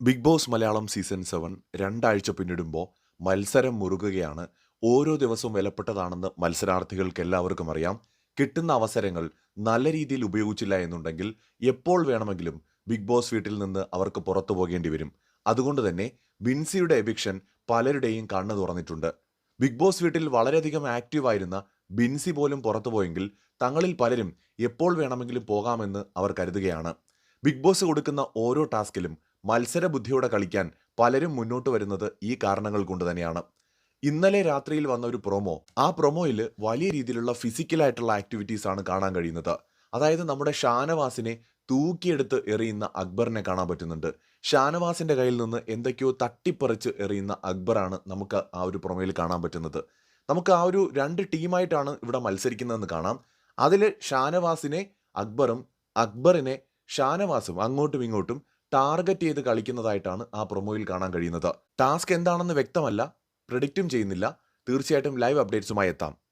Bigg Boss Malayalam season seven രണ്ടാഴ്ച പിന്നിടുമ്പോൾ മത്സരം മുറുകുകയാണ്. ഓരോ ദിവസവും വിലപ്പെട്ടതാണെന്ന് മത്സരാർത്ഥികൾക്ക് എല്ലാവർക്കും അറിയാം. കിട്ടുന്ന അവസരങ്ങൾ നല്ല രീതിയിൽ ഉപയോഗിച്ചില്ല എന്നുണ്ടെങ്കിൽ എപ്പോൾ വേണമെങ്കിലും ബിഗ് ബോസ് വീട്ടിൽ നിന്ന് അവർക്ക് പുറത്തു പോകേണ്ടി വരും. അതുകൊണ്ട് തന്നെ ബിൻസിയുടെ എവിക്ഷൻ പലരുടെയും കണ്ണു തുറന്നിട്ടുണ്ട്. ബിഗ് ബോസ് വീട്ടിൽ വളരെയധികം ആക്റ്റീവായിരുന്ന ബിൻസി പോലും പുറത്തു പോയെങ്കിൽ തങ്ങളിൽ പലരും എപ്പോൾ വേണമെങ്കിലും പോകാമെന്ന് അവർ കരുതുകയാണ്. ബിഗ് ബോസ് കൊടുക്കുന്ന ഓരോ ടാസ്കിലും മത്സര ബുദ്ധിയോടെ കളിക്കാൻ പലരും മുന്നോട്ട് വരുന്നത് ഈ കാരണങ്ങൾ കൊണ്ട് തന്നെയാണ്. ഇന്നലെ രാത്രിയിൽ വന്ന ഒരു പ്രൊമോ ആ പ്രൊമോയിൽ വലിയ രീതിയിലുള്ള ഫിസിക്കലായിട്ടുള്ള ആക്ടിവിറ്റീസ് ആണ് കാണാൻ കഴിയുന്നത്. അതായത് നമ്മുടെ ഷാനവാസിനെ തൂക്കിയെടുത്ത് എറിയുന്ന അക്ബറിനെ കാണാൻ പറ്റുന്നുണ്ട്. ഷാനവാസിന്റെ കയ്യിൽ നിന്ന് എന്തൊക്കെയോ തട്ടിപ്പറിച്ച് എറിയുന്ന അക്ബറാണ് നമുക്ക് ആ ഒരു പ്രൊമോയിൽ കാണാൻ പറ്റുന്നത്. നമുക്ക് ആ ഒരു രണ്ട് ടീമായിട്ടാണ് ഇവിടെ മത്സരിക്കുന്നതെന്ന് കാണാം. അതിൽ ഷാനവാസിനെ അക്ബറും അക്ബറിനെ ഷാനവാസും അങ്ങോട്ടും ഇങ്ങോട്ടും ടാർഗറ്റ് ചെയ്ത് കളിക്കുന്നതായിട്ടാണ് ആ പ്രൊമോയിൽ കാണാൻ കഴിയുന്നത്. ടാസ്ക് എന്താണെന്ന് വ്യക്തമല്ല പ്രെഡിക്റ്റും ചെയ്യുന്നില്ല. തീർച്ചയായിട്ടും ലൈവ് അപ്ഡേറ്റ്സുമായി എത്താം.